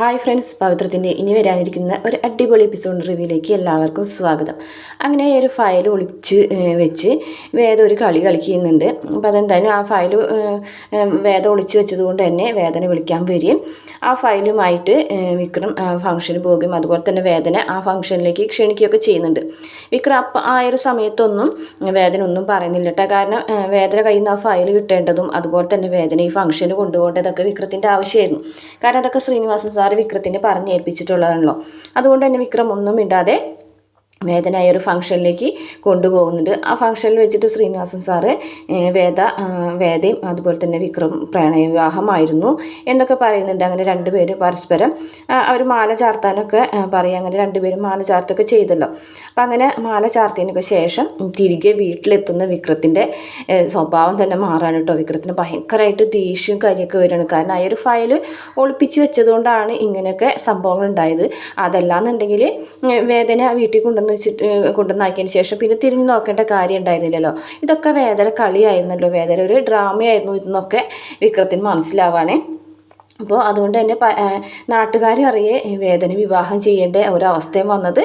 Hi friends പവിത്രത്തിന്റെ ഇനി വരാനിരിക്കുന്ന ഒരു അടിപൊളി എപ്പിസോഡ് റിവ്യൂയിലേക്ക് എല്ലാവർക്കും സ്വാഗതം. അങ്ങനെ ഒരു ഫയൽ ഒളിച്ച് വെച്ച് വേദ ഒരു കളി കളിക്കുന്നുണ്ട്. അപ്പോൾ അതെന്തായാലും ആ ഫയൽ വേദ ഒളിച്ച് വെച്ചതുകൊണ്ട് തന്നെ വേദന വിളിക്കാൻ വരികയും ആ ഫയലുമായിട്ട് വിക്രം ഫംഗ്ഷന് പോകുകയും അതുപോലെ തന്നെ വേദന ആ ഫംഗ്ഷനിലേക്ക് ക്ഷണിക്കുകയൊക്കെ ചെയ്യുന്നുണ്ട്. വിക്രം അപ്പം ആ ഒരു സമയത്തൊന്നും വേദന ഒന്നും പറയുന്നില്ല കേട്ടോ. കാരണം വേദന കയ്യിൽ നിന്ന് ആ ഫയൽ കിട്ടേണ്ടതും അതുപോലെ തന്നെ വേദന ഈ ഫംഗ്ഷന് കൊണ്ടുപോകേണ്ടതൊക്കെ വിക്രത്തിന്റെ ആവശ്യമായിരുന്നു. കാരണം അതൊക്കെ ശ്രീനിവാസൻ സാറ് വിക്രത്തിന് പറഞ്ഞേൽപ്പിച്ചിട്ടുള്ളതാണല്ലോ. അതുകൊണ്ട് തന്നെ വിക്രം ഒന്നും മിണ്ടാതെ വേദനായ ഒരു ഫംഗ്ഷനിലേക്ക് കൊണ്ടുപോകുന്നുണ്ട്. ആ ഫംഗ്ഷനിൽ വെച്ചിട്ട് ശ്രീനിവാസൻ സാറ് വേദ വേദയും അതുപോലെ തന്നെ വിക്രം പ്രണയ വിവാഹമായിരുന്നു എന്നൊക്കെ പറയുന്നുണ്ട്. അങ്ങനെ രണ്ടുപേരും പരസ്പരം അവർ മാല ചാർത്താനൊക്കെ പറയും. അങ്ങനെ രണ്ടുപേരും മാല ചാർത്തൊക്കെ ചെയ്തല്ലോ. അപ്പം അങ്ങനെ മാല ചാർത്തിയതിനൊക്കെ ശേഷം തിരികെ വീട്ടിലെത്തുന്ന വിക്രത്തിന്റെ സ്വഭാവം തന്നെ മാറാണ് കേട്ടോ. വിക്രത്തിന് ഭയങ്കരമായിട്ട് ദേഷ്യവും കാര്യമൊക്കെ വരികയാണ് കാരണം ആ ഒരു ഫയൽ ഒളിപ്പിച്ച് വെച്ചതുകൊണ്ടാണ് ഇങ്ങനെയൊക്കെ സംഭവങ്ങൾ ഉണ്ടായത് അതല്ലാന്നുണ്ടെങ്കിൽ വേദന വീട്ടിൽ കൊണ്ടുവന്ന് വെച്ചിട്ട് കൊണ്ടുവന്നാക്കിയതിന് ശേഷം പിന്നെ തിരിഞ്ഞു നോക്കേണ്ട കാര്യം ഉണ്ടായിരുന്നില്ലല്ലോ. ഇതൊക്കെ വേദന കളിയായിരുന്നല്ലോ. വേദന ഒരു ഡ്രാമയായിരുന്നു ഇതെന്നൊക്കെ വിക്രത്തിന് മനസ്സിലാവാണേ. അപ്പോൾ അതുകൊണ്ട് തന്നെ ഈ വേദന വിവാഹം ചെയ്യേണ്ട ഒരവസ്ഥയും വന്നത്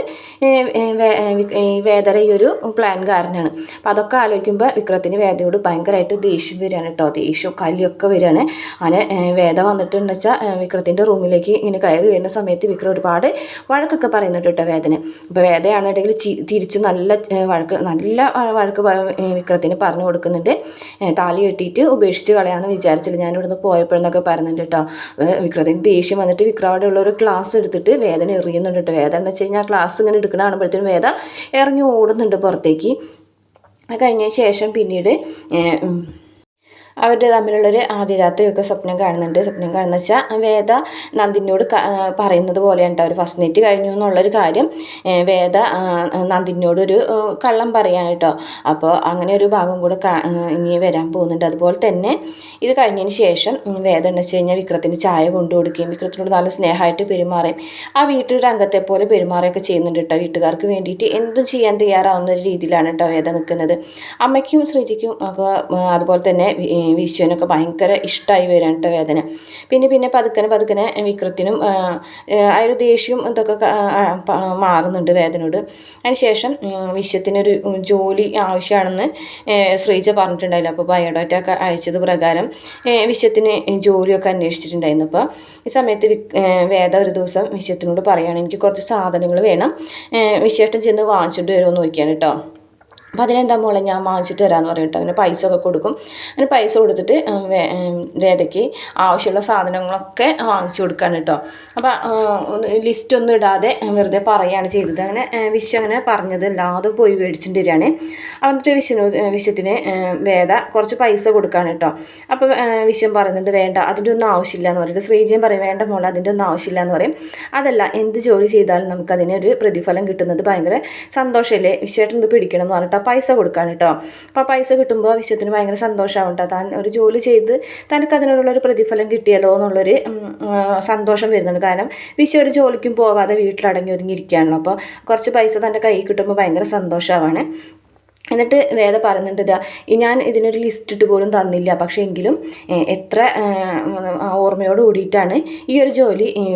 വേദന ഈ ഒരു പ്ലാൻ കാരനാണ്. അപ്പോൾ അതൊക്കെ ആലോചിക്കുമ്പോൾ വിക്രത്തിന് വേദയോട് ഭയങ്കരമായിട്ട് ദേഷ്യം വരികയാണ് കേട്ടോ ദേഷ്യം കല്ലൊക്കെ വരികയാണ് അങ്ങനെ വേദ വന്നിട്ടുണ്ടെന്ന് വെച്ചാൽ വിക്രത്തിന്റെ റൂമിലേക്ക് ഇങ്ങനെ കയറി വരുന്ന സമയത്ത് വിക്രം ഒരുപാട് വഴക്കൊക്കെ പറയുന്നുണ്ട് കേട്ടോ വേദന. അപ്പോൾ വേദയാണെന്നുണ്ടെങ്കിൽ തിരിച്ചു നല്ല വഴക്ക് നല്ല വഴക്ക് വിക്രത്തിന് പറഞ്ഞു കൊടുക്കുന്നുണ്ട്. താലി കെട്ടിയിട്ട് ഉപേക്ഷിച്ച് കളയാമെന്ന് വിചാരിച്ചില്ല. ഞാൻ ഇവിടുന്ന് പോയപ്പോഴെന്നൊക്കെ പറയുന്നുണ്ട് കേട്ടോ വിക്രത്തിന് ദേഷ്യം വന്നിട്ട് വിക്രം ഉള്ള ഒരു ക്ലാസ് എടുത്തിട്ട് വേദന എറിയുന്നുണ്ട് കേട്ടോ. വേദന എന്ന് വെച്ച് കഴിഞ്ഞാൽ ക്ലാസ് ഇങ്ങനെ എടുക്കണ കാണുമ്പോഴത്തേനും വേദ ഇറങ്ങി ഓടുന്നുണ്ട് പുറത്തേക്ക്. കഴിഞ്ഞ ശേഷം പിന്നീട് അവർ തമ്മിലുള്ളൊരു ആദ്യ രാത്രിയൊക്കെ സ്വപ്നം കാണുന്നുണ്ട്. സ്വപ്നം കാണുന്ന വെച്ചാൽ വേദ നന്ദിനോട് പറയുന്നത് പോലെയാണ് ഒരു ഫസ്റ്റ് നൈറ്റ് കഴിഞ്ഞു എന്നുള്ളൊരു കാര്യം. വേദ നന്ദിനോടൊരു കള്ളം പറയാണ് കേട്ടോ. അപ്പോൾ അങ്ങനെ ഒരു ഭാഗം കൂടെ ഇനി വരാൻ പോകുന്നുണ്ട്. അതുപോലെ തന്നെ ഇത് കഴിഞ്ഞതിന് ശേഷം വേദ എന്ന് വെച്ച് കഴിഞ്ഞാൽ വിക്രത്തിന് ചായ കൊണ്ടു കൊടുക്കുകയും വിക്രത്തിനോട് നല്ല സ്നേഹമായിട്ട് പെരുമാറുകയും ആ വീട്ടിലൊരു അംഗത്തെ പോലെ പെരുമാറുകയൊക്കെ ചെയ്യുന്നുണ്ട് കേട്ടോ വീട്ടുകാർക്ക് വേണ്ടിയിട്ട്. എന്തും ചെയ്യാൻ തയ്യാറാവുന്ന ഒരു രീതിയിലാണ് കേട്ടോ വേദ നിൽക്കുന്നത്. അമ്മയ്ക്കും ശ്രീജിക്കും ഒക്കെ അതുപോലെ തന്നെ വിശ്വനൊക്കെ ഭയങ്കര ഇഷ്ടമായി വരാൻ കേട്ടോ വേദന. പിന്നെ പിന്നെ പതുക്കനെ പതുക്കനെ വിക്രത്തിനും ആ, ഒരു ദേഷ്യവും ഇതൊക്കെ മാറുന്നുണ്ട് വേദനയോട്. അതിനുശേഷം വിശ്വത്തിനൊരു ജോലി ആവശ്യമാണെന്ന് ശ്രീജ പറഞ്ഞിട്ടുണ്ടായില്ല അപ്പോൾ ബയോഡാറ്റ ഒക്കെ അയച്ചത് പ്രകാരം വിശ്വത്തിന് ജോലിയൊക്കെ അന്വേഷിച്ചിട്ടുണ്ടായിരുന്നു. അപ്പോൾ ഈ സമയത്ത് വേദ ഒരു ദിവസം വിശ്വത്തിനോട് പറയുകയാണ് എനിക്ക് കുറച്ച് സാധനങ്ങൾ വേണം. വിശേഷം ചെന്ന് വാങ്ങിച്ചിട്ട് വരുമോ നോക്കിയാണ് കേട്ടോ. അപ്പോൾ അതിനെന്താ മോളെ ഞാൻ വാങ്ങിച്ചിട്ട് തരാമെന്ന് പറഞ്ഞിട്ട് അങ്ങനെ പൈസ ഒക്കെ കൊടുക്കും. അങ്ങനെ പൈസ കൊടുത്തിട്ട് വേദയ്ക്ക് ആവശ്യമുള്ള സാധനങ്ങളൊക്കെ വാങ്ങിച്ചു കൊടുക്കാൻ കേട്ടോ അപ്പോൾ ലിസ്റ്റ് ഒന്നും ഇടാതെ വെറുതെ പറയുകയാണ് ചെയ്തത്. അങ്ങനെ വിശ്വ അങ്ങനെ പറഞ്ഞത്. അല്ലാതെ പോയി മേടിച്ചിട്ട് വരികയാണ്. എന്നിട്ട് വിശ്വന് വിശ്വത്തിന് വേദ കുറച്ച് പൈസ കൊടുക്കാൻ കേട്ടോ അപ്പോൾ വിശ്വം പറയുന്നുണ്ട് വേണ്ട അതിന്റെ ഒന്നും ആവശ്യമില്ല എന്ന് പറഞ്ഞിട്ട് ശ്രീജയും പറയും വേണ്ട മോളെ അതിന്റെ ഒന്നും ആവശ്യമില്ല എന്ന് പറയും. അതല്ല എന്ത് ജോലി ചെയ്താലും നമുക്കതിനൊരു പ്രതിഫലം കിട്ടുന്നത് ഭയങ്കര സന്തോഷമല്ലേ വിശ്വേട്ടൻ ഇത് പിടിക്കണം എന്ന് പറഞ്ഞിട്ട് പൈസ കൊടുക്കാൻ കേട്ടോ അപ്പോൾ പൈസ കിട്ടുമ്പോൾ വിശ്വത്തിന് ഭയങ്കര സന്തോഷമാവും കേട്ടോ താൻ ഒരു ജോലി ചെയ്ത് തനിക്ക് അതിനുള്ളൊരു പ്രതിഫലം കിട്ടിയല്ലോ എന്നുള്ളൊരു സന്തോഷം വരുന്നുണ്ട്. കാരണം വിശ്വ ഒരു ജോലിക്കും പോകാതെ വീട്ടിലടങ്ങി ഒതുങ്ങിയിരിക്കുകയാണല്ലോ അപ്പോൾ കുറച്ച് പൈസ തന്റെ കയ്യിൽ കിട്ടുമ്പോൾ ഭയങ്കര സന്തോഷമാവാണ് എന്നിട്ട് വേദ പറയുന്നുണ്ട് ഇതാ ഞാൻ ഇതിനൊരു ലിസ്റ്റ് ഇട്ട് പോലും തന്നില്ല. പക്ഷേ എങ്കിലും എത്ര ഓർമ്മയോട് കൂടിയിട്ടാണ് ഈ ഒരു ജോലി ഏഹ്,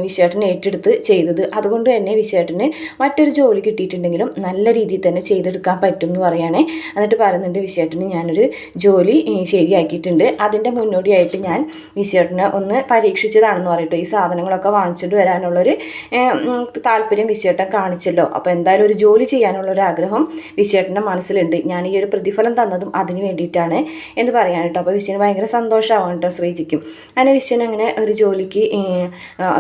ഏറ്റെടുത്ത് ചെയ്തത്. അതുകൊണ്ട് തന്നെ വിശേട്ടന് മറ്റൊരു ജോലി കിട്ടിയിട്ടുണ്ടെങ്കിലും നല്ല രീതിയിൽ തന്നെ ചെയ്തെടുക്കാൻ പറ്റും എന്ന് പറയുകയാണെ എന്നിട്ട് പറയുന്നുണ്ട് വിശേട്ടന് ഞാനൊരു ജോലി ശരിയാക്കിയിട്ടുണ്ട്. അതിന്റെ മുന്നോടിയായിട്ട് ഞാൻ വിശേട്ടനെ ഒന്ന് പരീക്ഷിച്ചതാണെന്ന് പറയട്ടോ. ഈ സാധനങ്ങളൊക്കെ വാങ്ങിച്ചിട്ട് വരാനുള്ളൊരു താല്പര്യം വിശേട്ടൻ കാണിച്ചല്ലോ. അപ്പോൾ എന്തായാലും ഒരു ജോലി ചെയ്യാനുള്ളൊരു ആഗ്രഹം വിശ്വേട്ടന്റെ മനസ്സിലുണ്ട്. ഞാൻ ഈ ഒരു പ്രതിഫലം തന്നതും അതിന് വേണ്ടിയിട്ടാണ് എന്ന് പറയാൻ കേട്ടോ. അപ്പോൾ വിശ്വന് ഭയങ്കര സന്തോഷമാവും കേട്ടോ ശ്രീജിക്കും. അങ്ങനെ വിശ്വൻ അങ്ങനെ ഒരു ജോലിക്ക്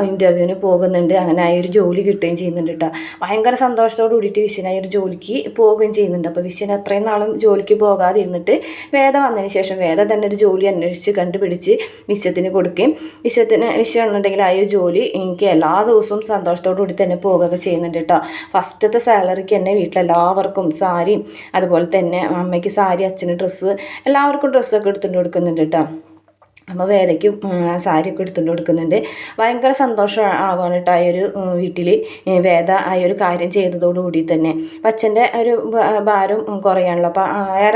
ഇന്റർവ്യൂവിന് പോകുന്നുണ്ട്. അങ്ങനെ ആ ഒരു ജോലി കിട്ടുകയും ചെയ്യുന്നുണ്ട് കേട്ടോ. ഭയങ്കര സന്തോഷത്തോട് കൂടിയിട്ട് വിശ്വൻ ആ ഒരു ജോലിക്ക് പോവുകയും ചെയ്യുന്നുണ്ട്. അപ്പോൾ വിശ്വൻ അത്രയും നാളും ജോലിക്ക് പോകാതെ ഇരുന്നിട്ട് വേദ വന്നതിന് ശേഷം വേദ തന്നെ ഒരു ജോലി അന്വേഷിച്ച് കണ്ടുപിടിച്ച് വിശ്വത്തിന് കൊടുക്കുകയും വിശ്വത്തിന് വിശ്വം എന്നുണ്ടെങ്കിൽ ആ ഒരു ജോലി എനിക്ക് എല്ലാ ദിവസവും സന്തോഷത്തോടു കൂടി തന്നെ പോകുകയൊക്കെ ചെയ്യുന്നുണ്ട് കേട്ടോ. ഫസ്റ്റത്തെ സാലറിക്ക് തന്നെ വീട്ടിലെല്ലാവർക്കും സാരിയും അതുപോലെ തന്നെ അമ്മയ്ക്ക് സാരി അച്ഛന് ഡ്രസ്സ് എല്ലാവർക്കും ഡ്രസ്സൊക്കെ എടുത്തുകൊണ്ട് കൊടുക്കുന്നുണ്ട് കേട്ടോ. അപ്പോൾ സാരി സാരിയൊക്കെ എടുത്തുകൊണ്ട് കൊടുക്കുന്നുണ്ട്. ഭയങ്കര സന്തോഷം ആവാണ് കേട്ടോ ആ ഒരു വീട്ടിൽ വേദ ആ ഒരു കാര്യം ചെയ്തതോടുകൂടി തന്നെ. അപ്പം അച്ഛന്റെ ഒരു ഭാരം കുറയാണല്ലോ അപ്പോൾ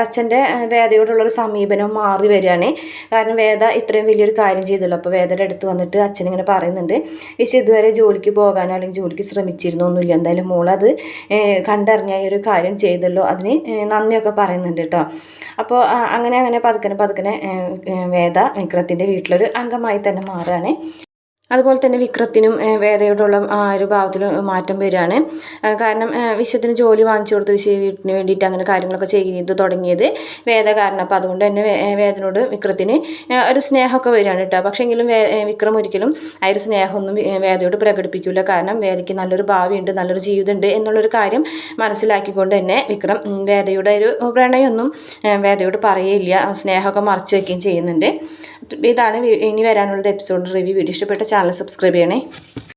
അച്ഛന്റെ വേദയോടുള്ളൊരു സമീപനം മാറി വരികയാണ്. കാരണം വേദ ഇത്രയും വലിയൊരു കാര്യം ചെയ്തല്ലോ അപ്പോൾ വേദയുടെ അടുത്ത് വന്നിട്ട് അച്ഛൻ ഇങ്ങനെ പറയുന്നുണ്ട് ഈശോ ഇതുവരെ ജോലിക്ക് പോകാനോ അല്ലെങ്കിൽ ജോലിക്ക് ശ്രമിച്ചിരുന്നോ ഒന്നുമില്ല. എന്തായാലും മോളത് കണ്ടറിഞ്ഞ ഈ ഒരു കാര്യം ചെയ്തല്ലോ. അതിന് നന്ദിയൊക്കെ പറയുന്നുണ്ട് കേട്ടോ അപ്പോൾ അങ്ങനെ അങ്ങനെ പതുക്കനെ പതുക്കനെ വേദ ഏഹ്, വിക്രത്തിന്റെ വീട്ടിലൊരു അംഗമായി തന്നെ മാറുകയാണ് അതുപോലെ തന്നെ വിക്രത്തിനും വേദയോടുള്ള ആ ഒരു ഭാവത്തിൽ മാറ്റം വരികയാണ്. കാരണം വിശ്വത്തിന് ജോലി വാങ്ങിച്ചു കൊടുത്ത് വിശ്വ വീട്ടിന് വേണ്ടിയിട്ട് അങ്ങനെ കാര്യങ്ങളൊക്കെ ചെയ്ത് തുടങ്ങിയത് വേദ കാരണം. അപ്പോൾ അതുകൊണ്ട് തന്നെ വേദനോട് വിക്രത്തിന് ഒരു സ്നേഹമൊക്കെ വരികയാണ് കേട്ടോ. പക്ഷേങ്കിലും വിക്രം ഒരിക്കലും ആ ഒരു സ്നേഹമൊന്നും വേദയോട് പ്രകടിപ്പിക്കില്ല കാരണം വേദയ്ക്ക് നല്ലൊരു ഭാവിയുണ്ട് നല്ലൊരു ജീവിതമുണ്ട് എന്നുള്ളൊരു കാര്യം മനസ്സിലാക്കിക്കൊണ്ട് തന്നെ വിക്രം വേദയുടെ ഒരു പ്രണയമൊന്നും വേദയോട് പറയില്ല സ്നേഹമൊക്കെ മറച്ചു വയ്ക്കുകയും ചെയ്യുന്നുണ്ട്. ഇതാണ് ഇനി വരാനുള്ള എപ്പിസോഡ് റിവ്യൂ വീഡിയോ ഇഷ്ടപ്പെട്ട ചാനൽ സബ്സ്ക്രൈബ് ചെയ്യണേ.